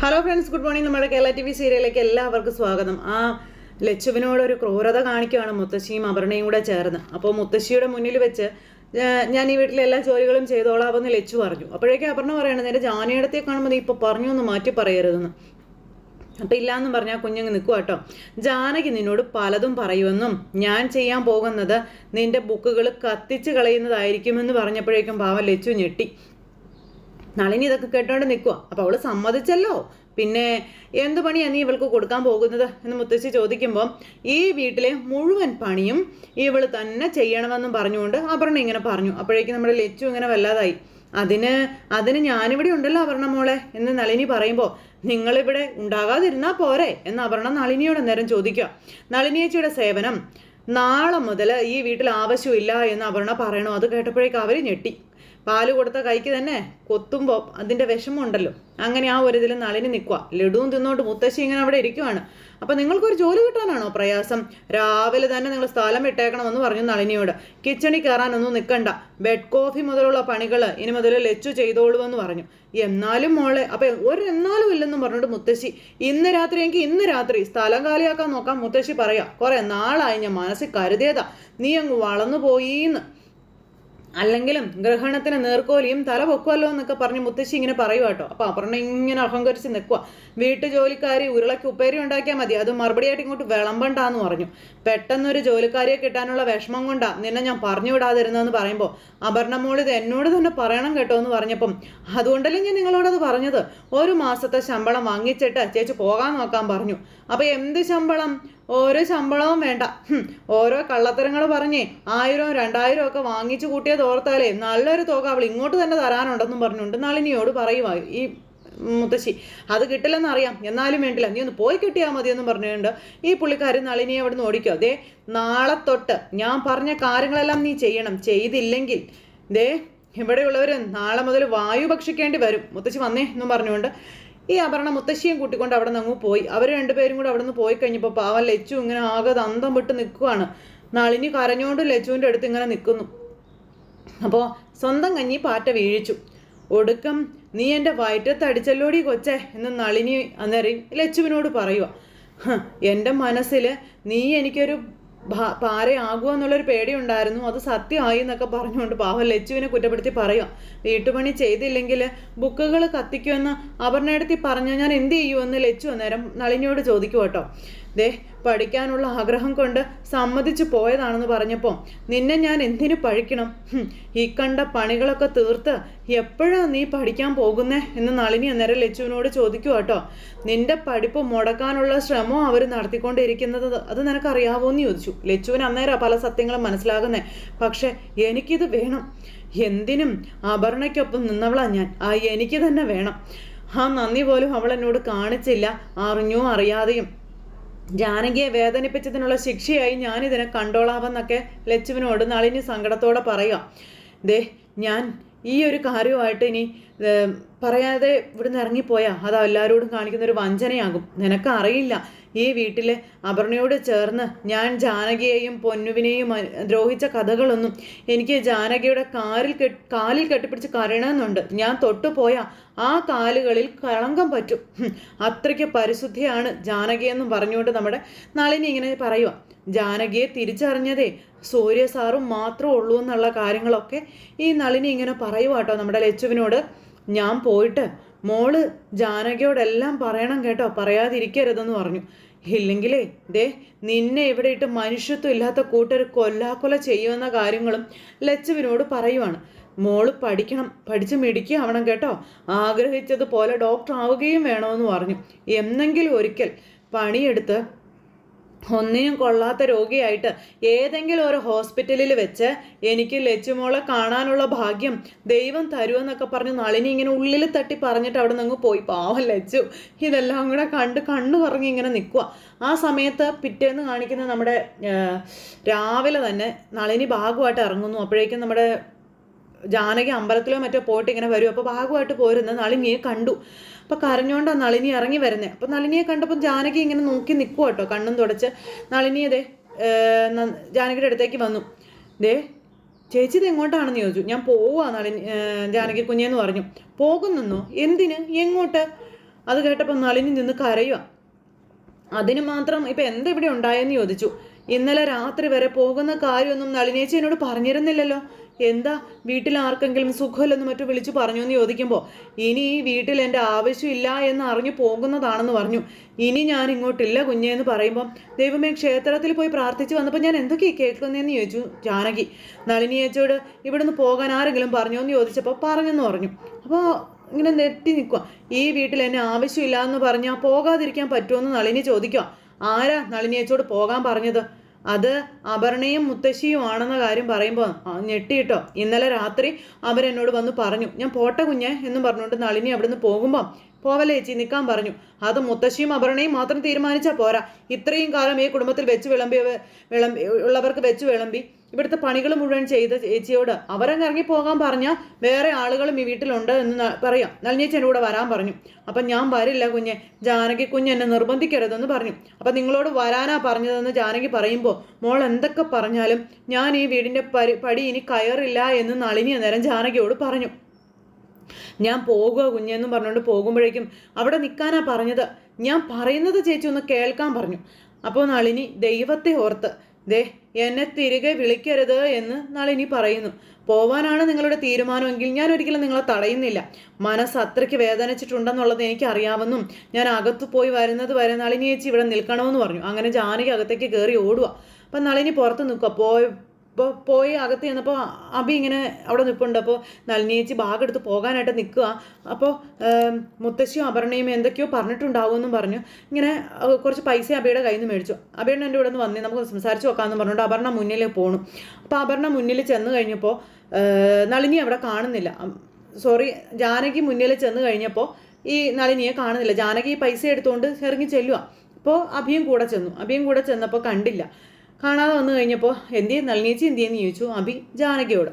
Hello friends good morning നമ്മുടെ Kerala T V സീരിയലിലേക്ക് എല്ലാവർക്കും സ്വാഗതം. ആ ലച്ചുവിനോട് ഒരു ക്രൂരത കാണിക്കുകയാണ് മുത്തശ്ശിയും അപർണയും കൂടെ ചേർന്ന്. അപ്പോൾ മുത്തശ്ശിയുടെ മുന്നിൽ വെച്ച് ഞാൻ ഈ വീട്ടിലെ എല്ലാ ജോലികളും ചെയ്തോളാമെന്ന് ലച്ചു പറഞ്ഞു. അപ്പോഴേക്കും അപർണ പറയണത് എന്റെ ജാനയിടത്തെ കാണുമ്പോൾ നീ ഇപ്പോൾ പറഞ്ഞു ഒന്ന് മാറ്റി പറയരുതെന്ന്. അപ്പം ഇല്ലാന്നും പറഞ്ഞാൽ കുഞ്ഞങ്ങ് നിൽക്കുക കേട്ടോ ജാനകി നിന്നോട് പലതും പറയുമെന്നും ഞാൻ ചെയ്യാൻ പോകുന്നത് നിന്റെ ബുക്കുകൾ കത്തിച്ച് കളയുന്നതായിരിക്കുമെന്ന് പറഞ്ഞപ്പോഴേക്കും പാവം ലച്ചു ഞെട്ടി. നളിനി ഇതൊക്കെ കേട്ടോണ്ട് നിൽക്കുക അപ്പോൾ അവൾ സമ്മതിച്ചല്ലോ. പിന്നെ എന്ത് പണിയാണ് നീ ഇവൾക്ക് കൊടുക്കാൻ പോകുന്നത് എന്ന് മുത്തശ്ശി ചോദിക്കുമ്പോൾ ഈ വീട്ടിലെ മുഴുവൻ പണിയും ഇവൾ തന്നെ ചെയ്യണമെന്നും പറഞ്ഞുകൊണ്ട് അപർണ ഇങ്ങനെ പറഞ്ഞു. അപ്പോഴേക്കും നമ്മുടെ ലച്ചു ഇങ്ങനെ വല്ലാതായി. അതിന് അതിന് ഞാനിവിടെ ഉണ്ടല്ലോ അപർണ മോളെ എന്ന് നളിനി പറയുമ്പോൾ നിങ്ങളിവിടെ ഉണ്ടാകാതിരുന്നാൽ പോരെ എന്ന് അപർണ നളിനിയോട് അന്നേരം ചോദിക്കുക. നളിനിയേച്ചിയുടെ സേവനം നാളെ മുതൽ ഈ വീട്ടിൽ ആവശ്യമില്ല എന്ന് അപർണ പറയണോ? അത് കേട്ടപ്പോഴേക്കും അവർ ഞെട്ടി. പാൽ കൊടുത്ത കൈക്ക് തന്നെ കൊത്തുമ്പോൾ അതിന്റെ വിഷമമുണ്ടല്ലോ. അങ്ങനെ ആ ഒരു ഇതിൽ നളിനി നിൽക്കുക ലഡുവും തിന്നോണ്ട് മുത്തശ്ശി ഇങ്ങനെ അവിടെ ഇരിക്കുവാണ്. അപ്പം നിങ്ങൾക്കൊരു ജോലി കിട്ടാനാണോ പ്രയാസം? രാവിലെ തന്നെ നിങ്ങൾ സ്ഥലം വിട്ടേക്കണമെന്ന് പറഞ്ഞു നളിനിയോട്. കിച്ചണിൽ കയറാനൊന്നും നിൽക്കണ്ട ബെഡ് കോഫി മുതലുള്ള പണികൾ ഇനി മുതൽ ലച്ചു ചെയ്തോളൂ എന്ന് പറഞ്ഞു. എന്നാലും മോളെ അപ്പം ഒരു എന്നാലും ഇല്ലെന്നും പറഞ്ഞിട്ട് മുത്തശ്ശി ഇന്ന് രാത്രി എനിക്ക് ഇന്ന് രാത്രി സ്ഥലം കാലിയാക്കാൻ നോക്കാം മുത്തശ്ശി പറയാം. കുറേ നാളായി ഞാൻ മനസ്സിൽ കരുതിയതാ. നീ അങ്ങ് വളർന്നു പോയീന്ന്. അല്ലെങ്കിലും ഗ്രഹണത്തിന് നേർക്കോലിയും തല പൊക്കുമല്ലോ എന്നൊക്കെ പറഞ്ഞ് മുത്തശ്ശി ഇങ്ങനെ പറയുക കേട്ടോ. അപ്പോൾ അപർണ ഇങ്ങനെ അഹങ്കരിച്ച് നിൽക്കുക വീട്ടു ജോലിക്കാരി ഉരുളയ്ക്ക് ഉപ്പേരി ഉണ്ടാക്കിയാൽ മതി. അത് മറുപടിയായിട്ട് ഇങ്ങോട്ട് വിളമ്പണ്ടാന്ന് പറഞ്ഞു. പെട്ടെന്നൊരു ജോലിക്കാരിയെ കിട്ടാനുള്ള വിഷമം കൊണ്ടാ നിന്നെ ഞാൻ പറഞ്ഞു വിടാതിരുന്നതെന്ന് പറയുമ്പോൾ അപർണ മോൾ ഇത് എന്നോട് തന്നെ പറയണം കേട്ടോ എന്ന് പറഞ്ഞപ്പം അതുകൊണ്ടല്ലേ ഞാൻ നിങ്ങളോടത് പറഞ്ഞത്? ഒരു മാസത്തെ ശമ്പളം വാങ്ങിച്ചിട്ട് ചേച്ചി പോകാൻ നോക്കാൻ പറഞ്ഞു. അപ്പോൾ എന്ത് ശമ്പളം? ഓരോ ശമ്പളവും വേണ്ട. ഓരോ കള്ളത്തരങ്ങൾ പറഞ്ഞേ ആയിരവും രണ്ടായിരം ഒക്കെ വാങ്ങിച്ചു കൂട്ടിയത് ഓർത്താലേ നല്ലൊരു തുക അവൾ ഇങ്ങോട്ട് തന്നെ തരാനുണ്ടെന്നും പറഞ്ഞുണ്ട് നളിനിയോട് പറയുമായി ഈ മുത്തശ്ശി അത് കിട്ടില്ലെന്ന് അറിയാം എന്നാലും വേണ്ടില്ല നീ ഒന്ന് പോയി കിട്ടിയാൽ മതി എന്ന് പറഞ്ഞുകൊണ്ട് ഈ പുള്ളിക്കാരി നളിനിയെ അവിടെ നിന്ന് ഓടിക്കുക ദേ നാളെ തൊട്ട് ഞാൻ പറഞ്ഞ കാര്യങ്ങളെല്ലാം നീ ചെയ്യണം ചെയ്തില്ലെങ്കിൽ ദേ ഇവിടെയുള്ളവർ നാളെ മുതൽ വായു ഭക്ഷിക്കേണ്ടി വരും. മുത്തശ്ശി വന്നേ എന്നും പറഞ്ഞുകൊണ്ട് ഈ അപർണ മുത്തശ്ശിയും കൂട്ടിക്കൊണ്ട് അവിടെ നിന്ന് പോയി. അവർ രണ്ടുപേരും കൂടെ അവിടെ നിന്ന് പോയി കഴിഞ്ഞപ്പോൾ പാവം ലച്ചു ഇങ്ങനെ ആകെ അന്തം വിട്ട് നിൽക്കുവാണ്. നളിനി കരഞ്ഞുകൊണ്ട് ലച്ചുവിന്റെ അടുത്ത് ഇങ്ങനെ നിൽക്കുന്നു. അപ്പോൾ സ്വന്തം കഞ്ഞി പാറ്റ വീഴിച്ചു. ഒടുക്കം നീ എന്റെ വയറ്റത്തടിച്ചല്ലോടി കൊച്ചേ എന്ന് നളിനി അന്നേരം ലച്ചുവിനോട് പറയുക "ഹ്, എന്റെ മനസ്സിൽ നീ എനിക്കൊരു പാരയാകുക എന്നുള്ളൊരു പേടിയുണ്ടായിരുന്നു. അത് സത്യമായി എന്നൊക്കെ പറഞ്ഞുകൊണ്ട് പാവം ലച്ചുവിനെ കുറ്റപ്പെടുത്തി പറയുക വീട്ടുപണി ചെയ്തില്ലെങ്കിൽ ബുക്കുകൾ കത്തിക്കുമെന്ന് അപർണയെടുത്തി പറഞ്ഞു ഞാൻ എന്ത് ചെയ്യുമെന്ന് ലച്ചു അന്നേരം നളിനിയോട് ചോദിക്കും കേട്ടോ ദേ പഠിക്കാനുള്ള ആഗ്രഹം കൊണ്ട് സമ്മതിച്ചു പോയതാണെന്ന് പറഞ്ഞപ്പോൾ നിന്നെ ഞാൻ എന്തിനു പഴിക്കണം? ഈ കണ്ട പണികളൊക്കെ തീർത്ത് എപ്പോഴാ നീ പഠിക്കാൻ പോകുന്നേ? എന്ന് നളിനി അന്നേരം ലച്ചുവിനോട് ചോദിക്കുക കേട്ടോ. നിന്റെ പഠിപ്പ് മുടക്കാനുള്ള ശ്രമം അവർ നടത്തിക്കൊണ്ടിരിക്കുന്നത് അത് നിനക്കറിയാവോ എന്ന് ചോദിച്ചു. ലച്ചുവിന് അന്നേരം പല സത്യങ്ങളും മനസ്സിലാകുന്നേ. പക്ഷെ എനിക്കിത് വേണം. എന്തിനും അപർണയ്ക്കൊപ്പം നിന്നവളാ ഞാൻ. ആ എനിക്ക് തന്നെ വേണം. ആ നന്ദി പോലും അവൾ എന്നോട് കാണിച്ചില്ല അറിഞ്ഞോ അറിയാതെയും. ജാനകിയെ വേദനിപ്പിച്ചതിനുള്ള ശിക്ഷയായി ഞാനിതിനെ കണ്ടോളാമെന്നൊക്കെ ലച്ചുവിനോട് നളിനി സങ്കടത്തോടെ പറയുക. ദേ ഞാൻ ഈ ഒരു കാര്യമായിട്ട് ഇനി പറയാതെ ഇവിടുന്ന് ഇറങ്ങിപ്പോയാ. അത് എല്ലാവരോടും കാണിക്കുന്ന ഒരു വഞ്ചനയാകും. നിനക്ക് അറിയില്ല ഈ വീട്ടിൽ അപർണയോട് ചേർന്ന് ഞാൻ ജാനകിയെയും പൊന്നുവിനെയും ദ്രോഹിച്ച കഥകളൊന്നും എനിക്ക് ജാനകിയുടെ കാലിൽ കാലിൽ കെട്ടിപ്പിടിച്ച് കരയണമെന്നുണ്ട്. ഞാൻ തൊട്ടുപോയാ ആ കാലുകളിൽ കളങ്കം പറ്റും. അത്രയ്ക്ക് പരിശുദ്ധിയാണ് ജാനകിയെന്നും പറഞ്ഞുകൊണ്ട് നമ്മുടെ നളിനി ഇങ്ങനെ പറയുക ജാനകിയെ തിരിച്ചറിഞ്ഞതേ സൂര്യ സാറും മാത്രമേ ഉള്ളൂ എന്നുള്ള കാര്യങ്ങളൊക്കെ ഈ നളിനി ഇങ്ങനെ പറയുക കേട്ടോ നമ്മുടെ ലച്ചുവിനോട്. ഞാൻ പോയിട്ട് മോൾ ജാനകിയോടെല്ലാം പറയണം കേട്ടോ പറയാതിരിക്കരുതെന്ന് പറഞ്ഞു. ഇല്ലെങ്കിലേ ദേ നിന്നെ ഇവിടെ ഇട്ട് മനുഷ്യത്വം ഇല്ലാത്ത കൂട്ടർ കൊല്ലാക്കൊല ചെയ്യുമെന്ന കാര്യങ്ങളും ലച്ചുവിനോട് പറയുവാണ്. മോൾ പഠിക്കണം പഠിച്ച് മിടിക്കുകയാവണം കേട്ടോ. ആഗ്രഹിച്ചതുപോലെ ഡോക്ടർ ആവുകയും വേണമെന്ന് പറഞ്ഞു. എന്നെങ്കിലും ഒരിക്കൽ പണിയെടുത്ത് ഒന്നിനും കൊള്ളാത്ത രോഗിയായിട്ട് ഏതെങ്കിലും ഒരു ഹോസ്പിറ്റലിൽ വെച്ച് എനിക്ക് ലച്ചുമോളെ കാണാനുള്ള ഭാഗ്യം ദൈവം തരുമെന്നൊക്കെ പറഞ്ഞ് നളിനി ഇങ്ങനെ ഉള്ളിൽ തട്ടി പറഞ്ഞിട്ട് അവിടെ നിന്ന് പോയി. പാവം ലച്ചു. ഇതെല്ലാം കൂടെ കണ്ട് കണ്ണു പറഞ്ഞ് ഇങ്ങനെ നിൽക്കുക ആ സമയത്ത് പിറ്റേന്ന് കാണിക്കുന്ന നമ്മുടെ രാവിലെ തന്നെ നളിനി ഭാഗമായിട്ട് ഇറങ്ങുന്നു. അപ്പോഴേക്കും നമ്മുടെ ജാനകി അമ്പലത്തിലോ മറ്റോ പോയിട്ട് ഇങ്ങനെ വരും. അപ്പോൾ ഭാഗമായിട്ട് പോരുന്ന. നളിനിയെ കണ്ടു. അപ്പോൾ കരഞ്ഞുകൊണ്ടാണ് നളിനി ഇറങ്ങി വരുന്നത് അപ്പോൾ നളിനിയെ കണ്ടപ്പോൾ ജാനകി ഇങ്ങനെ നോക്കി നിൽക്കുക കേട്ടോ കണ്ണും തുടച്ച്. നളിനിയതേ ജാനകിയുടെ അടുത്തേക്ക് വന്നു. ദേ ചേച്ചി ഇത് എങ്ങോട്ടാണെന്ന് ചോദിച്ചു. ഞാൻ പോവാ നളിനി ജാനകി കുഞ്ഞെന്ന് പറഞ്ഞു. പോകുന്നെന്നോ? എന്തിന്? എങ്ങോട്ട്? അത് കേട്ടപ്പോൾ നളിനി നിന്ന് കരയുക അതിന് മാത്രം ഇപ്പം എന്താ ഇവിടെ ഉണ്ടായെന്ന് ചോദിച്ചു. ഇന്നലെ രാത്രി വരെ പോകുന്ന കാര്യമൊന്നും നളിനേച്ചി എന്നോട് പറഞ്ഞിരുന്നില്ലല്ലോ. എന്താ? വീട്ടിൽ ആർക്കെങ്കിലും സുഖമില്ലെന്ന് മറ്റു വിളിച്ചു പറഞ്ഞു എന്ന് ചോദിക്കുമ്പോൾ ഇനി ഈ വീട്ടിൽ എന്റെ ആവശ്യമില്ല എന്ന് അറിഞ്ഞു പോകുന്നതാണെന്ന് പറഞ്ഞു. ഇനി ഞാൻ ഇങ്ങോട്ടില്ല കുഞ്ഞേ എന്ന് പറയുമ്പോൾ ദൈവമേ ക്ഷേത്രത്തിൽ പോയി പ്രാർത്ഥിച്ച് വന്നപ്പോൾ ഞാൻ എന്തൊക്കെ കേൾക്കുന്നതെന്ന് ചോദിച്ചു ജാനകി. നളിനിയേച്ചോട് ഇവിടുന്ന് പോകാൻ ആരെങ്കിലും പറഞ്ഞോ എന്ന് ചോദിച്ചപ്പോൾ പറഞ്ഞെന്ന് പറഞ്ഞു. അപ്പോൾ ഇങ്ങനെ നെട്ടി നിൽക്കുക ഈ വീട്ടിൽ എന്നെ ആവശ്യമില്ല എന്ന് പറഞ്ഞാൽ പോകാതിരിക്കാൻ പറ്റുമെന്ന് നളിനി ചോദിക്കുക ആരാ നളിനിയച്ചോട് പോകാൻ പറഞ്ഞത്? അത് അപർണയും മുത്തശ്ശിയും ആണെന്ന കാര്യം പറയുമ്പോൾ ഞെട്ടിയിട്ടോ ഇന്നലെ രാത്രി അവരെന്നോട് വന്ന് പറഞ്ഞു ഞാൻ പോട്ടെ കുഞ്ഞെ എന്നും പറഞ്ഞുകൊണ്ട് നളിനി അവിടുന്ന് പോകുമ്പോൾ പോവല ചേച്ചി നിൽക്കാൻ പറഞ്ഞു. അത് മുത്തശ്ശിയും അപർണയും മാത്രം തീരുമാനിച്ചാൽ പോരാ. ഇത്രയും കാലം ഈ കുടുംബത്തിൽ വെച്ച് വിളമ്പി വിളമ്പി ഉള്ളവർക്ക് വെച്ച് വിളമ്പി. ഇവിടുത്തെ പണികൾ മുഴുവൻ ചെയ്ത ചേച്ചിയോട് അവരങ്ങ് ഇറങ്ങി പോകാൻ പറഞ്ഞാൽ വേറെ ആളുകളും ഈ വീട്ടിലുണ്ട് എന്ന് പറയാം. നളിനേച്ചി എന്റെ കൂടെ വരാൻ പറഞ്ഞു. അപ്പം ഞാൻ വരില്ല കുഞ്ഞെ. ജാനകി കുഞ്ഞ് എന്നെ നിർബന്ധിക്കരുതെന്ന് പറഞ്ഞു. അപ്പം നിങ്ങളോട് വരാനാ പറഞ്ഞതെന്ന് ജാനകി പറയുമ്പോൾ മോൾ എന്തൊക്കെ പറഞ്ഞാലും ഞാൻ ഈ വീടിന്റെ പടി ഇനി കയറില്ല എന്ന് നളിനി അന്നേരം ജാനകിയോട് പറഞ്ഞു. ഞാൻ പോകുക കുഞ്ഞെന്നും പറഞ്ഞുകൊണ്ട് പോകുമ്പോഴേക്കും അവിടെ നിൽക്കാനാ പറഞ്ഞത്. ഞാൻ പറയുന്നത് ചേച്ചി ഒന്ന് കേൾക്കാൻ പറഞ്ഞു. അപ്പോൾ നളിനി ദൈവത്തെ ഓർത്ത് ദേ എന്നെ തിരികെ വിളിക്കരുത് എന്ന് നളിനി പറയുന്നു. പോവാനാണ് നിങ്ങളുടെ തീരുമാനമെങ്കിൽ ഞാൻ ഒരിക്കലും നിങ്ങളെ തടയുന്നില്ല. മനസ്സ് അത്രയ്ക്ക് വേദനിച്ചിട്ടുണ്ടെന്നുള്ളത് എനിക്ക് അറിയാമെന്നും ഞാൻ അകത്തു പോയി വരുന്നത് വരെ നളിനി ചേച്ചി ഇവിടെ നിൽക്കണമെന്ന് പറഞ്ഞു. അങ്ങനെ ജാനകി അകത്തേക്ക് കയറി ഓടുക അപ്പം നളിനി പുറത്ത് നിൽക്കുക പോയ അപ്പോൾ പോയി അകത്ത് ചെന്നപ്പോൾ അബി ഇങ്ങനെ അവിടെ നിൽപ്പുണ്ട് അപ്പോൾ നളിനിയേച്ചി ബാഗ് എടുത്ത് പോകാനായിട്ട് നിൽക്കുക അപ്പോൾ മുത്തശ്ശിയും അപർണയും എന്തൊക്കെയോ പറഞ്ഞിട്ടുണ്ടാവുമെന്നും പറഞ്ഞു. ഇങ്ങനെ കുറച്ച് പൈസ അബിയുടെ കയ്യിൽ നിന്ന് മേടിച്ചു. അബിയുടെ എന്റെ ഇവിടെ നിന്ന് വന്നേ നമുക്ക് സംസാരിച്ച് നോക്കാമെന്ന് പറഞ്ഞുകൊണ്ട് അപർണ മുന്നിൽ പോണു. അപ്പോൾ അപർണ മുന്നിൽ ചെന്ന് കഴിഞ്ഞപ്പോൾ നളിനി അവിടെ കാണുന്നില്ല. സോറി ജാനകി മുന്നിൽ ചെന്ന് കഴിഞ്ഞപ്പോൾ ഈ നളിനിയെ കാണുന്നില്ല. ജാനകി പൈസ എടുത്തുകൊണ്ട് ഇറങ്ങി ചെല്ലുക അപ്പോൾ അഭിയും കൂടെ ചെന്നു. അഭിയും കൂടെ ചെന്നപ്പോൾ കണ്ടില്ല. കാണാതെ വന്നു കഴിഞ്ഞപ്പോൾ എന്തിയെ നളിനീച്ചി എന്തിയെന്ന് ചോദിച്ചു അഭി ജാനകിയോട്.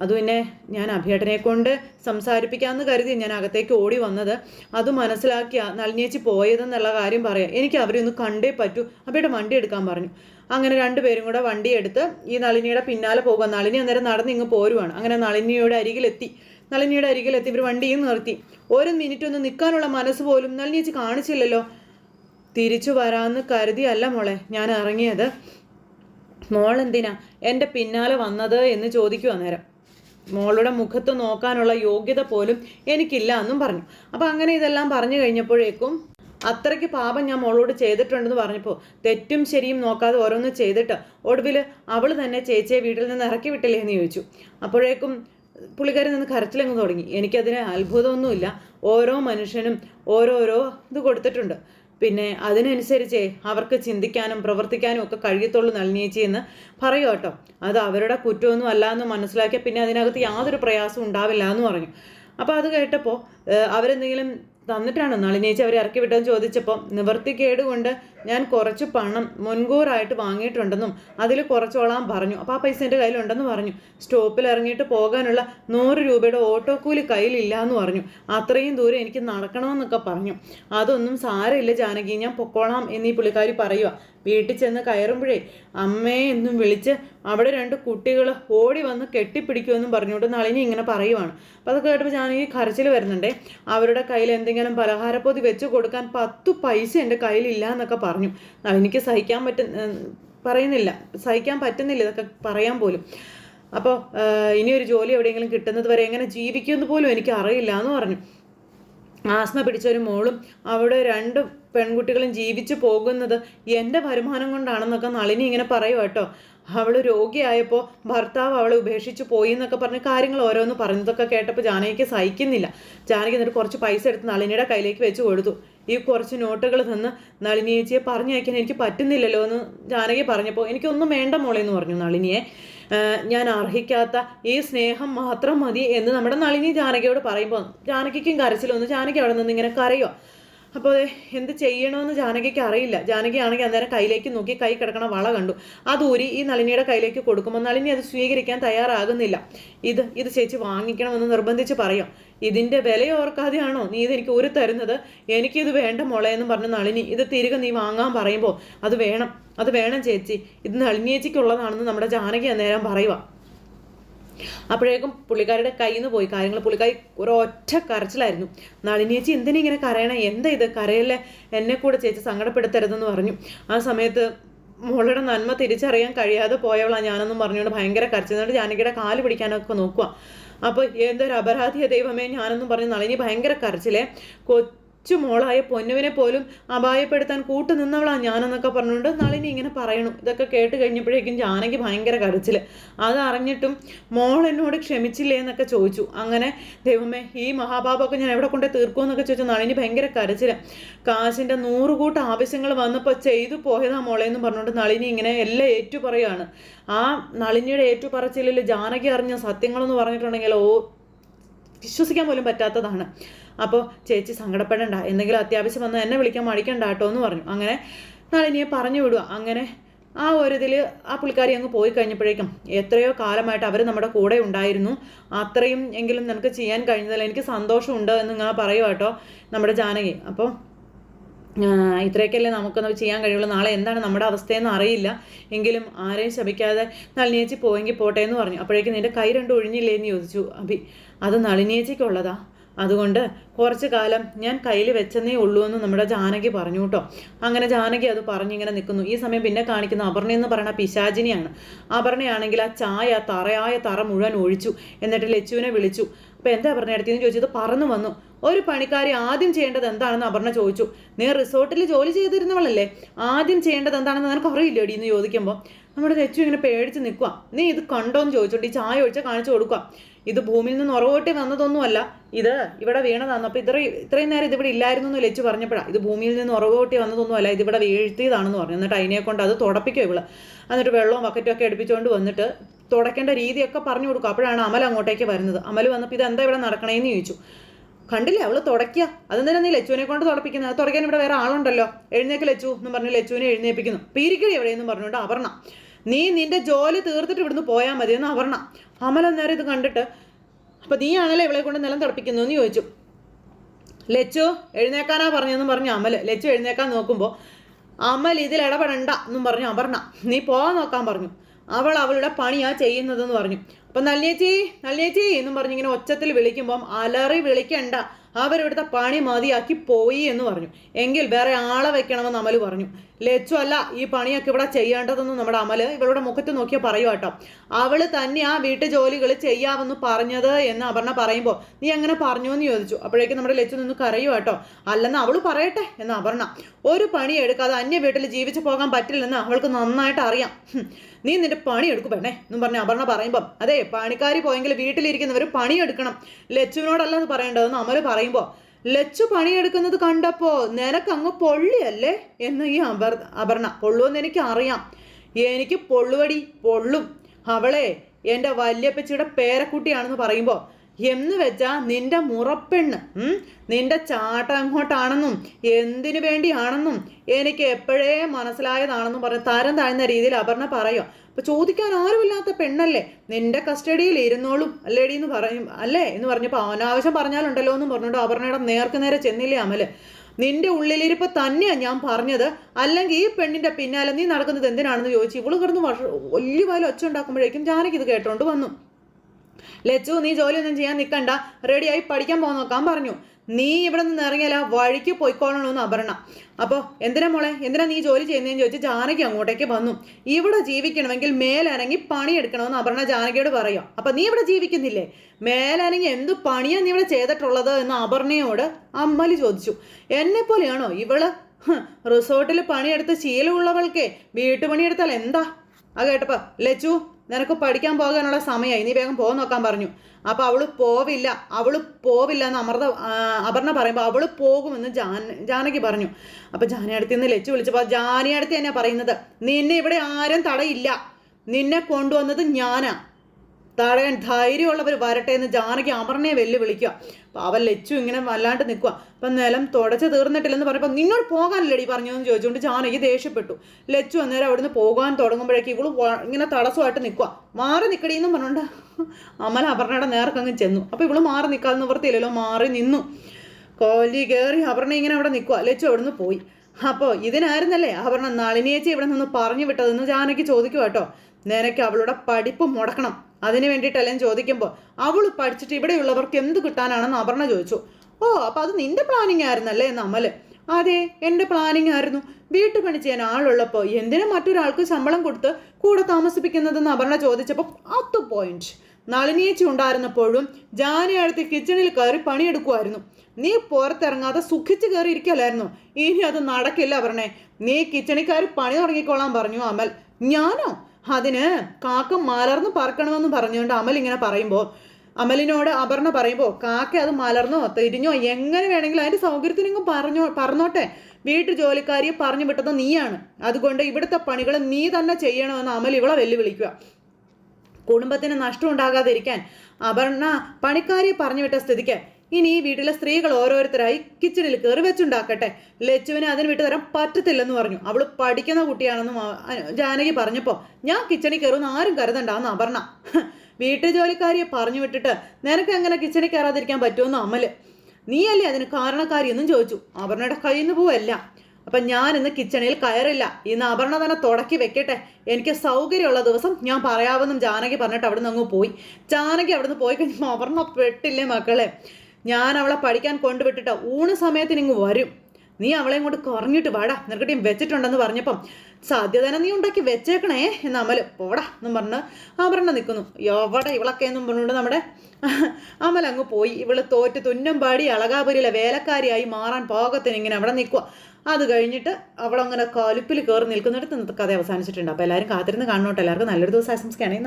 അത് പിന്നെ ഞാൻ അഭിയേട്ടനെ കൊണ്ട് സംസാരിപ്പിക്കാമെന്ന് കരുതി ഞാൻ അകത്തേക്ക് ഓടി വന്നത്. അത് മനസ്സിലാക്കിയ നളിനേച്ചി പോയതെന്നുള്ള കാര്യം പറയാം. എനിക്ക് അവരെ ഒന്ന് കണ്ടേ പറ്റൂ. അഭിയുടെ വണ്ടി എടുക്കാൻ പറഞ്ഞു. അങ്ങനെ രണ്ടുപേരും കൂടെ വണ്ടി എടുത്ത് ഈ നളിനിയുടെ പിന്നാലെ പോകുക നളിനി അന്നേരം നടന്ന് ഇങ്ങ് പോരുവാണ്. അങ്ങനെ നളിനിയുടെ അരികിലെത്തി. നളിനിയുടെ അരികിലെത്തി. ഇവർ വണ്ടിയും നിർത്തി. ഒരു മിനിറ്റ് ഒന്ന് നിൽക്കാനുള്ള മനസ്സ് പോലും നളിനേച്ചി കാണിച്ചില്ലല്ലോ. തിരിച്ചു വരാമെന്ന് കരുതിയല്ല മോളെ. ഞാൻ ഇറങ്ങിയത്. മോൾ എന്തിനാ എന്റെ പിന്നാലെ വന്നത് എന്ന് ചോദിക്കുക നേരം മോളുടെ മുഖത്ത് നോക്കാനുള്ള യോഗ്യത പോലും എനിക്കില്ല എന്നും പറഞ്ഞു. അപ്പം അങ്ങനെ ഇതെല്ലാം പറഞ്ഞു കഴിഞ്ഞപ്പോഴേക്കും അത്രയ്ക്ക് പാപം ഞാൻ മോളോട് ചെയ്തിട്ടുണ്ടെന്ന് പറഞ്ഞപ്പോൾ തെറ്റും ശരിയും നോക്കാതെ ഓരോന്ന് ചെയ്തിട്ട് ഒടുവിൽ അവൾ തന്നെ ചേച്ചിയെ വീട്ടിൽ നിന്ന് ഇറക്കി വിട്ടില്ലേ എന്ന് ചോദിച്ചു. അപ്പോഴേക്കും പുള്ളിക്കാരി നിന്ന് കരച്ചിലങ്ങ് തുടങ്ങി. എനിക്കതിന് അത്ഭുതമൊന്നുമില്ല. ഓരോ മനുഷ്യനും ഓരോരോ ഇത് കൊടുത്തിട്ടുണ്ട്. പിന്നെ അതിനനുസരിച്ചേ അവർക്ക് ചിന്തിക്കാനും പ്രവർത്തിക്കാനും ഒക്കെ കഴിയത്തുള്ളൂ നളിനേച്ചി എന്ന് പറയൂ കേട്ടോ. അത് അവരുടെ കുറ്റമൊന്നും അല്ല എന്ന് മനസ്സിലാക്കിയാൽ പിന്നെ അതിനകത്ത് യാതൊരു പ്രയാസവും ഉണ്ടാവില്ല എന്ന് പറഞ്ഞു. അപ്പോൾ അത് കേട്ടപ്പോൾ അവരെന്തെങ്കിലും തന്നിട്ടാണോ നളിനേച്ചി അവരെ ഇറക്കി വിട്ടതെന്ന് ചോദിച്ചപ്പോൾ നിവർത്തിക്കേട് കൊണ്ട് ഞാൻ കുറച്ച് പണം മുൻകൂറായിട്ട് വാങ്ങിയിട്ടുണ്ടെന്നും അതിൽ കുറച്ചോളാം പറഞ്ഞു. അപ്പോൾ ആ പൈസ എന്റെ കയ്യിലുണ്ടെന്ന് പറഞ്ഞു. സ്റ്റോപ്പിൽ ഇറങ്ങിയിട്ട് പോകാനുള്ള നൂറ് രൂപയുടെ ഓട്ടോ കൂലി കയ്യിലില്ല എന്ന് പറഞ്ഞു. അത്രയും ദൂരം എനിക്ക് നടക്കണമെന്നൊക്കെ പറഞ്ഞു. അതൊന്നും സാരമില്ല ജാനകി ഞാൻ പൊക്കോളാം എന്നീ പുള്ളിക്കാരി പറയുക വീട്ടിൽ ചെന്ന് കയറുമ്പോഴേ അമ്മയെ എന്നും വിളിച്ച് അവിടെ രണ്ട് കുട്ടികൾ ഓടി വന്ന് കെട്ടിപ്പിടിക്കുമെന്നും പറഞ്ഞുകൊണ്ട് നളിനി ഇങ്ങനെ പറയുവാണ്. അപ്പോൾ അതൊക്കെ കേട്ടപ്പോൾ ജാനകി കരച്ചിൽ വരുന്നുണ്ടേ. അവരുടെ കയ്യിൽ എന്തെങ്കിലും പലഹാരപ്പൊതി വെച്ച് കൊടുക്കാൻ പത്തു പൈസ എന്റെ കയ്യിലില്ല എന്നൊക്കെ പറഞ്ഞു എനിക്ക് സഹിക്കാൻ പറ്റ പറയുന്നില്ല. സഹിക്കാൻ പറ്റുന്നില്ല ഇതൊക്കെ പറയാൻ പോലും. അപ്പോൾ ഇനിയൊരു ജോലി എവിടെയെങ്കിലും കിട്ടുന്നത് വരെ എങ്ങനെ ജീവിക്കുമെന്ന് പോലും എനിക്ക് അറിയില്ല എന്ന് പറഞ്ഞു. ആസ്മ പിടിച്ച ഒരു മോളും അവിടെ രണ്ട് പെൺകുട്ടികളും ജീവിച്ചു പോകുന്നത് എന്റെ വരുമാനം കൊണ്ടാണെന്നൊക്കെ നളിനി ഇങ്ങനെ പറയുക കേട്ടോ. അവൾ രോഗിയായപ്പോൾ ഭർത്താവ് അവളെ ഉപേക്ഷിച്ച് പോയി എന്നൊക്കെ പറഞ്ഞ് കാര്യങ്ങൾ ഓരോന്ന് പറഞ്ഞതൊക്കെ കേട്ടപ്പോൾ ജാനകിക്ക് സഹിക്കുന്നില്ല. ജാനകി എന്നിട്ട് കുറച്ച് പൈസ എടുത്ത് നളിനിയുടെ കയ്യിലേക്ക് വെച്ച് കൊടുത്തു. ഈ കുറച്ച് നോട്ടുകൾ തന്ന് നളിനി ചേച്ചിയെ പറഞ്ഞയക്കാൻ എനിക്ക് പറ്റുന്നില്ലല്ലോ എന്ന് ജാനകി പറഞ്ഞപ്പോൾ എനിക്കൊന്നും വേണ്ട മോളെ എന്ന് പറഞ്ഞു നളിനിയെ. ഞാൻ അർഹിക്കാത്ത ഈ സ്നേഹം മാത്രം മതി എന്ന് നമ്മുടെ നളിനി ജാനകിയോട് പറയുമ്പോൾ ജാനകിക്കും കരച്ചിലൊന്ന് ജാനകി അവിടെ നിന്ന് ഇങ്ങനെ കരയോ? അപ്പോൾ എന്ത് ചെയ്യണമെന്ന് ജാനകിക്ക് അറിയില്ല. ജാനകി ആണെങ്കിൽ അന്നേരം കയ്യിലേക്ക് നോക്കി കൈ കിടക്കണ വള കണ്ടു. അത് ഊരി ഈ നളിനിയുടെ കയ്യിലേക്ക് കൊടുക്കുമ്പോൾ നളിനി അത് സ്വീകരിക്കാൻ തയ്യാറാകുന്നില്ല. ഇത് ഇത് ചേച്ചി വാങ്ങിക്കണമെന്ന് നിർബന്ധിച്ച് പറയാം. ഇതിന്റെ വില ഓർക്കാതെയാണോ? നീ ഇതെനിക്ക് ഒരു തരുന്നത്. എനിക്കിത് വേണ്ട മോളെ എന്ന് പറഞ്ഞ നളിനി ഇത് തിരികെ നീ വാങ്ങാൻ പറയുമ്പോൾ അത് വേണം അത് വേണം ചേച്ചി. ഇത് നളിനി ചേച്ചിക്കുള്ളതാണെന്ന് നമ്മുടെ ജാനകി അന്നേരം പറയുക അപ്പോഴേക്കും പുള്ളിക്കാരുടെ കയ്യിൽ നിന്ന് പോയി. കാര്യങ്ങൾ പുള്ളിക്കാരി ഒരു ഒറ്റ കരച്ചിലായിരുന്നു. നളിനി ചേച്ചി എന്തിനാ ഇങ്ങനെ കരയണേ? എന്താ ഇത്? കരയല്ലേ? എന്നെ കൂടെ ചേച്ചി സങ്കടപ്പെടുത്തരുതെന്ന് പറഞ്ഞു. ആ സമയത്ത് മോളുടെ നന്മ തിരിച്ചറിയാൻ കഴിയാതെ പോയവളാണ് ഞാനെന്നും പറഞ്ഞുകൊണ്ട് ഭയങ്കര കരച്ചിൽ. എന്നിട്ട് ജാനകിയുടെ കാൽ പിടിക്കാനൊക്കെ നോക്കുക അപ്പോൾ എന്തൊരു അപരാധിയ ദൈവമേ ഞാനെന്നും പറഞ്ഞ് നളിനി ഭയങ്കര കരച്ചിലേ. കൊ കൊച്ചു മോളായ പൊന്നുവിനെ പോലും അപായപ്പെടുത്താൻ കൂട്ടു നിന്നവളാ ഞാനെന്നൊക്കെ പറഞ്ഞുകൊണ്ട് നളിനി ഇങ്ങനെ പറയണു. ഇതൊക്കെ കേട്ട് കഴിഞ്ഞപ്പോഴേക്കും ജാനകി ഭയങ്കര കരച്ചിൽ അതറിഞ്ഞിട്ടും മോൾ എന്നോട് ക്ഷമിച്ചില്ലേ എന്നൊക്കെ ചോദിച്ചു. അങ്ങനെ ദൈവമേ ഈ മഹാഭാപമൊക്കെ ഞാൻ എവിടെ കൊണ്ടേ തീർക്കുമെന്നൊക്കെ ചോദിച്ചു. നളിനി ഭയങ്കര കരച്ചിൽ കാശിന്റെ നൂറുകൂട്ട് ആവശ്യങ്ങൾ വന്നപ്പോൾ ചെയ്തു പോയതാ മോളെ എന്ന് പറഞ്ഞുകൊണ്ട് നളിനി ഇങ്ങനെ എല്ലാം ഏറ്റു പറയുകയാണ് ആ നളിനിയുടെ ഏറ്റുപറച്ചിലിൽ ജാനകി അറിഞ്ഞ സത്യങ്ങളെന്ന് പറഞ്ഞിട്ടുണ്ടെങ്കിൽ ഓ വിശ്വസിക്കാൻ പോലും പറ്റാത്തതാണ്. അപ്പോൾ ചേച്ചി സങ്കടപ്പെടണ്ട എന്തെങ്കിലും അത്യാവശ്യം വന്ന് എന്നെ വിളിക്കാൻ മടിക്കണ്ട കേട്ടോ എന്ന് പറഞ്ഞു. അങ്ങനെ നളിനിയെ പറഞ്ഞു വിടുക. അങ്ങനെ ആ ഒരു ഇതിൽ ആ പുള്ളിക്കാരി അങ്ങ് പോയി കഴിഞ്ഞപ്പോഴേക്കും എത്രയോ കാലമായിട്ട് അവർ നമ്മുടെ കൂടെ ഉണ്ടായിരുന്നു. അത്രയും എങ്കിലും നിനക്ക് ചെയ്യാൻ കഴിഞ്ഞതിൽ എനിക്ക് സന്തോഷമുണ്ട് എന്ന് ഇങ്ങനെ പറയുക കേട്ടോ നമ്മുടെ ജാനകി. അപ്പോൾ ഇത്രയൊക്കെയല്ലേ നമുക്കൊന്ന് ചെയ്യാൻ കഴിയുള്ളൂ. നാളെ എന്താണ് നമ്മുടെ അവസ്ഥയെന്ന് അറിയില്ല. എങ്കിലും ആരെയും ശപിക്കാതെ നളിനിയേച്ചി പോയെങ്കിൽ പോട്ടെ എന്ന് പറഞ്ഞു. അപ്പോഴേക്കും നിന്റെ കൈ രണ്ടും ഒഴിഞ്ഞില്ലേ എന്ന് ചോദിച്ചു. അഭി അത് നളിനിയേച്ചിക്കുള്ളതാ അതുകൊണ്ട് കുറച്ച് കാലം ഞാൻ കയ്യിൽ വെച്ചെന്നേ ഉള്ളൂ എന്ന് നമ്മുടെ ജാനകി പറഞ്ഞു കേട്ടോ. അങ്ങനെ ജാനകി അത് പറഞ്ഞിങ്ങനെ നിൽക്കുന്നു. ഈ സമയം പിന്നെ കാണിക്കുന്ന അപർണ എന്ന് പറയുന്ന പിശാചിനിയാണ്. അപർണയാണെങ്കിൽ ആ ചായ തറയായ തറ മുഴുവൻ ഒഴിച്ചു. എന്നിട്ട് ലച്ചുവിനെ വിളിച്ചു. അപ്പോൾ എന്താ അപർണ അടുത്തെന്ന് ചോദിച്ചത്? പറന്നു വന്നു. ഒരു പണിക്കാരി ആദ്യം ചെയ്യേണ്ടത് എന്താണെന്ന് അപർണ ചോദിച്ചു. നീ റിസോർട്ടിൽ ജോലി ചെയ്തിരുന്നവളല്ലേ? ആദ്യം ചെയ്യേണ്ടത് എന്താണെന്ന് നിനക്ക് അറിയില്ലേടി? എന്ന് ചോദിക്കുമ്പോൾ നമ്മുടെ ലച്ചു ഇങ്ങനെ പേടിച്ച് നിൽക്കുക നീ ഇത് കണ്ടോ എന്ന് ചോദിച്ചോണ്ട് ഈ ചായ ഒഴിച്ചാൽ കാണിച്ചു കൊടുക്കുക ഇത് ഭൂമിയിൽ നിന്ന് ഉറവോട്ടി വന്നതൊന്നുമല്ല. ഇത് ഇവിടെ വീണതാണ്. അപ്പോൾ ഇത്ര ഇത്രയും നേരം ഇതിവിടെ ഇല്ലായിരുന്നു എന്ന് ലച്ചു പറഞ്ഞപ്പോഴാണ് ഇത് ഭൂമിയിൽ നിന്ന് ഉറവോട്ടി വന്നതൊന്നുമല്ല ഇതിവിടെ വീഴ്ത്തിയതാണെന്ന് പറഞ്ഞു. എന്നിട്ട് അതിനെ കൊണ്ട് അത് തുടപ്പിക്കും ഇവൾ. എന്നിട്ട് വെള്ളവും ബക്കറ്റും ഒക്കെ എടുപ്പിച്ചുകൊണ്ട് വന്നിട്ട് തുടക്കേണ്ട രീതിയൊക്കെ പറഞ്ഞു കൊടുക്കും. അപ്പോഴാണ് അമൽ അങ്ങോട്ടേക്ക് വരുന്നത്. അമൽ വന്നപ്പോൾ ഇത് എന്താ ഇവിടെ നടക്കണേന്ന് ചോദിച്ചു. കണ്ടില്ലേ അവൾ തുടയ്ക്കുക അതെന്തിനാ നീ ലച്ചുവിനെ കൊണ്ട് തുടപ്പിക്കുന്നത് തുടക്കാൻ ഇവിടെ വേറെ ആളുണ്ടല്ലോ. എഴുന്നേക്ക് ലച്ചു എന്ന് പറഞ്ഞ് ലച്ചുവിനെ എഴുന്നേപ്പിക്കുന്നു. പീരിക്കടി എവിടെയെന്നും പറഞ്ഞുകൊണ്ട് അവർണ നീ നിന്റെ ജോലി തീർത്തിട്ട് ഇവിടുന്ന് പോയാൽ മതി എന്ന് അവർണ അമൽ അന്നേരം ഇത് കണ്ടിട്ട് അപ്പം നീയാണല്ലോ ഇവളെ കൊണ്ട് നിലം തിളപ്പിക്കുന്നു എന്ന് ചോദിച്ചു. ലച്ചു എഴുന്നേക്കാനാ പറഞ്ഞതെന്ന് പറഞ്ഞു അമൽ. ലച്ചു എഴുന്നേക്കാൻ നോക്കുമ്പോൾ അമൽ ഇതിൽ ഇടപെടണ്ട എന്നും പറഞ്ഞു അവർണ നീ പോകാൻ നോക്കാൻ പറഞ്ഞു. അവൾ അവളുടെ പണിയാ ചെയ്യുന്നതെന്ന് പറഞ്ഞു. അപ്പം നല്ലേച്ചി നല്ലേച്ചി എന്നും പറഞ്ഞിങ്ങനെ ഒച്ചത്തിൽ വിളിക്കുമ്പം അലറി വിളിക്കണ്ട. അവരിവിടുത്തെ പണി മതിയാക്കി പോയി എന്ന് പറഞ്ഞു. എങ്കിൽ വേറെ ആളെ വെക്കണമെന്ന് അമൽ പറഞ്ഞു. ലച്ചു അല്ല ഈ പണിയൊക്കെ ഇവിടെ ചെയ്യേണ്ടതെന്ന് നമ്മുടെ അമൽ ഇവളുടെ മുഖത്ത് നോക്കിയാൽ പറയുക കേട്ടോ. അവൾ തന്നെ ആ വീട്ടു ജോലികൾ ചെയ്യാമെന്ന് പറഞ്ഞത് എന്ന് അപർണ പറയുമ്പോൾ നീ അങ്ങനെ പറഞ്ഞു എന്ന് ചോദിച്ചു. അപ്പോഴേക്കും നമ്മുടെ ലച്ചു നിന്ന് കരയുക കേട്ടോ. അല്ലെന്ന് അവൾ പറയട്ടെ എന്ന് അപർണ. ഒരു പണി എടുക്കാതെ അന്യ വീട്ടിൽ ജീവിച്ചു പോകാൻ പറ്റില്ലെന്ന് അവൾക്ക് നന്നായിട്ട് അറിയാം. നീ നിന്റെ പണി പെണ്ണേ എന്നും പറഞ്ഞ അപർണ പറയുമ്പം അതെ പണിക്കാരി പോയെങ്കിൽ വീട്ടിലിരിക്കുന്നവർ പണിയെടുക്കണം. ലച്ചുവിനോടല്ല അത് പറയേണ്ടതെന്ന് അമൽ പറയുമ്പോൾ ലച്ചു പണിയെടുക്കുന്നത് കണ്ടപ്പോ നിനക്കങ്ങ് പൊള്ളിയല്ലേ? എന്ന് ഈ അപർ അപർണ പൊള്ളുമെന്ന് എനിക്ക് അറിയാം എനിക്ക് പൊള്ളുവടി പൊള്ളും. അവളെ എന്റെ വല്യപ്പച്ചിയുടെ പേരക്കുട്ടിയാണെന്ന് പറയുമ്പോൾ എന്ന് വെച്ചാൽ നിന്റെ മുറപ്പെണ്ണ് നിന്റെ ചാട്ടം എങ്ങോട്ടാണെന്നും എന്തിനു വേണ്ടിയാണെന്നും എനിക്ക് എപ്പോഴേ മനസ്സിലായതാണെന്നും പറഞ്ഞ് തരം താഴ്ന്ന രീതിയിൽ അപർണ പറയും. അപ്പൊ ചോദിക്കാൻ ആരുമില്ലാത്ത പെണ്ണല്ലേ? നിന്റെ കസ്റ്റഡിയിൽ ഇരുന്നോളും അല്ലേടി എന്ന് പറയും അല്ലേ? എന്ന് പറഞ്ഞപ്പോൾ അനാവശ്യം പറഞ്ഞാലുണ്ടല്ലോ എന്ന് പറഞ്ഞുകൊണ്ട് അപർണയുടെ നേർക്ക് നേരെ ചെന്നില്ലേ അമൽ. നിന്റെ ഉള്ളിലിരിപ്പ് തന്നെയാണ് ഞാൻ പറഞ്ഞത്. അല്ലെങ്കിൽ ഈ പെണ്ണിന്റെ പിന്നാലെ നീ നടക്കുന്നത് എന്തിനാണെന്ന് ചോദിച്ചു ഇവൾ കിടന്ന് വലിയ വാലും ഒച്ച ഉണ്ടാക്കുമ്പോഴേക്കും ജാനകി ഇത് കേട്ടോണ്ട് വന്നു. ലച്ചു നീ ജോലിയൊന്നും ചെയ്യാൻ നിൽക്കണ്ട റെഡിയായി പഠിക്കാൻ പോകാൻ നോക്കാൻ പറഞ്ഞു നീ ഇവിടെ നിന്ന് ഇറങ്ങിയാല വഴിക്ക് പോയിക്കോളണമെന്ന് അപർണ. അപ്പോൾ എന്തിനാ മോളെ? എന്തിനാ നീ ജോലി ചെയ്യുന്നതെന്ന് ചോദിച്ച് ജാനകി അങ്ങോട്ടേക്ക് വന്നു. ഇവിടെ ജീവിക്കണമെങ്കിൽ മേലിറങ്ങി പണിയെടുക്കണമെന്ന് അപർണ ജാനകിയോട് പറയാം. അപ്പം നീ ഇവിടെ ജീവിക്കുന്നില്ലേ? മേലിറങ്ങി എന്ത് പണിയാണ് നീ ഇവിടെ ചെയ്തിട്ടുള്ളത് എന്ന് അപർണയോട് അമ്മലി ചോദിച്ചു. എന്നെ പോലെയാണോ ഇവൾ റിസോർട്ടിൽ പണിയെടുത്ത് ശീലമുള്ളവൾക്കേ വീട്ടുപണിയെടുത്താൽ എന്താ? ആ കേട്ടപ്പോ ലച്ചു നിനക്ക് പഠിക്കാൻ പോകാനുള്ള സമയമായി നീ വേഗം പോകാൻ നോക്കാൻ പറഞ്ഞു. അപ്പോൾ അവൾ പോവില്ല. അവൾ പോവില്ല എന്ന് അമൃത അപർണ പറയുമ്പോൾ അവൾ പോകുമെന്ന് ജാൻ ജാനകി പറഞ്ഞു. അപ്പോൾ ജാനടുത്ത് നിന്ന് ലച്ചു വിളിച്ചപ്പോൾ ജാനയടുത്ത് തന്നെ പറയുന്നത്. നിന്നെ ഇവിടെ ആരും തടയില്ല. നിന്നെ കൊണ്ടുവന്നത് ഞാനാ. തടയാൻ ധൈര്യമുള്ളവർ വരട്ടെ എന്ന് ജാനകി അമറിനെ വെല്ലുവിളിക്കുക. അപ്പോൾ അവൻ ലച്ചു ഇങ്ങനെ വല്ലാണ്ട് നിൽക്കുക. അപ്പം നിലം തുടച്ച് തീർന്നിട്ടില്ലെന്ന് പറഞ്ഞപ്പോൾ നിന്നോട് പോകാനല്ലേടി പറഞ്ഞു എന്ന് ചോദിച്ചുകൊണ്ട് ജാനകി ദേഷ്യപ്പെട്ടു. ലച്ചു അന്നേരം അവിടുന്ന് പോകാൻ തുടങ്ങുമ്പോഴേക്ക് ഇവൾ ഇങ്ങനെ തടസ്സമായിട്ട് നിൽക്കുക. മാറി നിൽക്കടിയെന്നും പറഞ്ഞുകൊണ്ട് അമല അപർണയുടെ നേർക്കങ്ങ് ചെന്നു. അപ്പോൾ ഇവൾ മാറി നിൽക്കാൻ നിവർത്തിയില്ലല്ലോ മാറി നിന്നു. കോലി കയറി അപർണ ഇങ്ങനെ അവിടെ നിൽക്കുക. ലച്ചു അവിടുന്ന് പോയി. അപ്പോൾ ഇതിനായിരുന്നല്ലേ അപർണ നളിനിയേച്ചി ഇവിടെ നിന്ന് പറഞ്ഞു വിട്ടതെന്ന് ജാനകി ചോദിക്കുക കേട്ടോ. നിനക്ക് അവളുടെ പഠിപ്പ് മുടക്കണം. അതിന് വേണ്ടിയിട്ടല്ലേ ചോദിക്കുമ്പോൾ അവൾ പഠിച്ചിട്ട് ഇവിടെയുള്ളവർക്ക് എന്ത് കിട്ടാനാണെന്ന് അപർണ ചോദിച്ചു. ഓ അപ്പോൾ അത് നിന്റെ പ്ലാനിങ് ആയിരുന്നല്ലേ എന്ന് അമൽ. അതെ എന്റെ പ്ലാനിങ് ആയിരുന്നു. വീട്ടുപണി ചെയ്യാൻ ആളുള്ളപ്പോൾ എന്തിനും മറ്റൊരാൾക്ക് ശമ്പളം കൊടുത്ത് കൂടെ താമസിപ്പിക്കുന്നതെന്ന് അപർണ ചോദിച്ചപ്പോൾ അത് പോയിന്റ് നളിനിയേച്ചി ഉണ്ടായിരുന്നപ്പോഴും ജാനി അടുത്ത് കിച്ചണിൽ കയറി പണിയെടുക്കുമായിരുന്നു നീ പുറത്തിറങ്ങാതെ സുഖിച്ച് കയറി ഇരിക്കലായിരുന്നു ഇനി അത് നടക്കില്ല പറഞ്ഞേ നീ കിച്ചണിക്കാർ പണി തുടങ്ങിക്കോളാൻ പറഞ്ഞു അമൽ. ഞാനോ? അതിന് കാക്ക മലർന്ന് പറക്കണമെന്ന് പറഞ്ഞുകൊണ്ട് അമൽ ഇങ്ങനെ പറയുമ്പോൾ അമലിനോട് അപർണ പറയുമ്പോൾ കാക്ക അത് മലർന്നോ തിരിഞ്ഞോ എങ്ങനെ വേണമെങ്കിലും അതിന്റെ സൗകര്യത്തിനെങ്കിലും പറഞ്ഞോ പറഞ്ഞോട്ടെ. വീട്ടു ജോലിക്കാരിയെ പറഞ്ഞു വിട്ടത് നീയാണ്. അതുകൊണ്ട് ഇവിടുത്തെ പണികൾ നീ തന്നെ ചെയ്യണമെന്ന് അമൽ ഇവളെ വെല്ലുവിളിക്കുക. കുടുംബത്തിന് നഷ്ടം ഉണ്ടാകാതിരിക്കാൻ അപർണ പണിക്കാരിയെ പറഞ്ഞു വിട്ട സ്ഥിതിക്ക് ഇനി ഈ വീട്ടിലെ സ്ത്രീകൾ ഓരോരുത്തരായി കിച്ചണിൽ കയറി വെച്ചുണ്ടാക്കട്ടെ. ലച്ചുവിനെ അതിന് വിട്ടു തരാൻ പറ്റത്തില്ലെന്ന് പറഞ്ഞു. അവൾ പഠിക്കുന്ന കുട്ടിയാണെന്നും ജാനകി പറഞ്ഞപ്പോൾ ഞാൻ കിച്ചണിൽ കയറുമെന്ന് ആരും കരുതണ്ടെന്ന് അപർണ. വീട്ടു ജോലിക്കാരിയെ പറഞ്ഞു വിട്ടിട്ട് നിനക്ക് എങ്ങനെ കിച്ചണിൽ കയറാതിരിക്കാൻ പറ്റുമെന്ന് അമൽ? നീയല്ലേ അതിന് കാരണക്കാരിയെന്നും ചോദിച്ചു. അപർണയുടെ കയ്യിൽ നിന്ന് പോവല്ല. അപ്പൊ ഞാൻ ഇന്ന് കിച്ചണിൽ കയറില്ല. ഇന്ന് അപർണ തന്നെ തുടക്കി വെക്കട്ടെ. എനിക്ക് സൗകര്യമുള്ള ദിവസം ഞാൻ പറയാമെന്നും ജാനകി പറഞ്ഞിട്ട് അവിടുന്ന് അങ്ങ് പോയി. ജാനകി അവിടുന്ന് പോയി കഴിഞ്ഞപ്പോൾ അപർണ പെട്ടില്ലേ മക്കളെ? ഞാൻ അവളെ പഠിക്കാൻ കൊണ്ടുവിട്ടിട്ട് ഊണ് സമയത്തിന് ഇങ്ങ് വരും. നീ അവളെ ഇങ്ങോട്ട് കുറഞ്ഞിട്ട് വാടാ. നിനക്കിട്ട് വെച്ചിട്ടുണ്ടെന്ന് പറഞ്ഞപ്പം സാധ്യത നീ ഉണ്ടാക്കി വെച്ചേക്കണേ എന്ന് അമൽ പോടാ എന്നും പറഞ്ഞ് അപർണ നിൽക്കുന്നു. എവിടെ ഇവളൊക്കെ എന്നും പറഞ്ഞുകൊണ്ട് നമ്മുടെ അമൽ അങ്ങ് പോയി. ഇവൾ തോറ്റ് തുന്നം പാടി അളകാപുരിയിലെ വേലക്കാരിയായി മാറാൻ പാകത്തിന് ഇങ്ങനെ അവിടെ നിൽക്കുക അത് കഴിഞ്ഞിട്ട് അവളങ്ങനെ കലുപ്പിൽ കയറി നിൽക്കുന്നിടത്ത് കഥ അവസാനിച്ചിട്ടുണ്ട്. അപ്പോൾ എല്ലാവരും കാത്തിരുന്ന് കാണണോട്ടെ. എല്ലാവർക്കും നല്ലൊരു ദിവസം ആശംസിക്കുകയാണെങ്കിൽ